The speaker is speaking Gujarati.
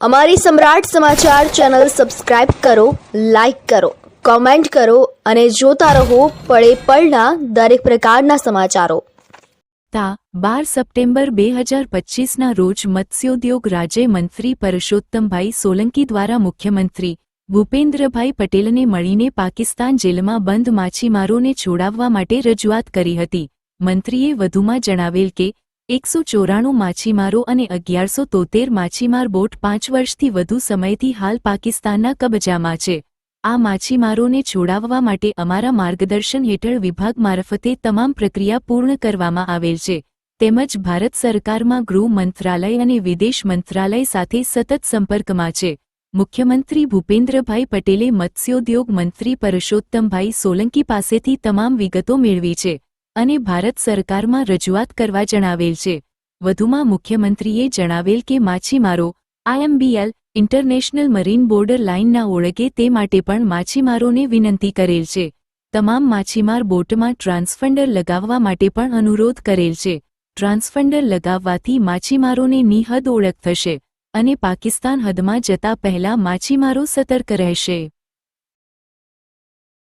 અમારી સમ્રાટ સમાચાર ચેનલ સબસ્ક્રાઇબ કરો, લાઇક કરો, કોમેન્ટ કરો અને જોતા રહો પળે પળના દરેક પ્રકારના સમાચારો. તા બાર સપ્ટેમ્બર બે હજાર પચીસના રોજ મત્સ્યોદ્યોગ રાજ્ય મંત્રી પરસોત્તમભાઈ સોલંકી દ્વારા મુખ્યમંત્રી ભૂપેન્દ્રભાઈ પટેલને મળીને પાકિસ્તાન જેલમાં બંધ માછીમારોને છોડાવવા માટે રજૂઆત કરી હતી. મંત્રીએ વધુમાં જણાવેલ કે એકસો ચોરાણું માછીમારો અને અગિયારસો તોતેર માછીમાર બોટ પાંચ વર્ષથી વધુ સમયથી હાલ પાકિસ્તાનના કબજામાં છે. આ માછીમારોને છોડાવવા માટે અમારા માર્ગદર્શન હેઠળ વિભાગ મારફતે તમામ પ્રક્રિયા પૂર્ણ કરવામાં આવેલ છે. તેમજ ભારત સરકારમાં ગૃહ મંત્રાલય અને વિદેશ મંત્રાલય સાથે સતત સંપર્કમાં છે. મુખ્યમંત્રી ભૂપેન્દ્રભાઈ પટેલે મત્સ્યોદ્યોગ મંત્રી પરષોત્તમભાઈ સોલંકી પાસેથી તમામ વિગતો મેળવી છે. અને ભારત સરકારમાં રજૂઆત કરવા જણાવેલ છે. વધુમાં મુખ્યમંત્રીએ જણાવેલ કે માછીમારો આઈએમબીએલ ઇન્ટરનેશનલ મરીન બોર્ડર લાઇનના ઓળગે તે માટે પણ માછીમારોને વિનંતી કરેલ છે. તમામ માછીમાર બોટમાં ટ્રાન્સફંડર લગાવવા માટે પણ અનુરોધ કરેલ છે. ટ્રાન્સફંડર લગાવવાથી માછીમારોને નિહદ ઓળખ થશે અને પાકિસ્તાન હદમાં જતા પહેલા માછીમારો સતર્ક રહેશે.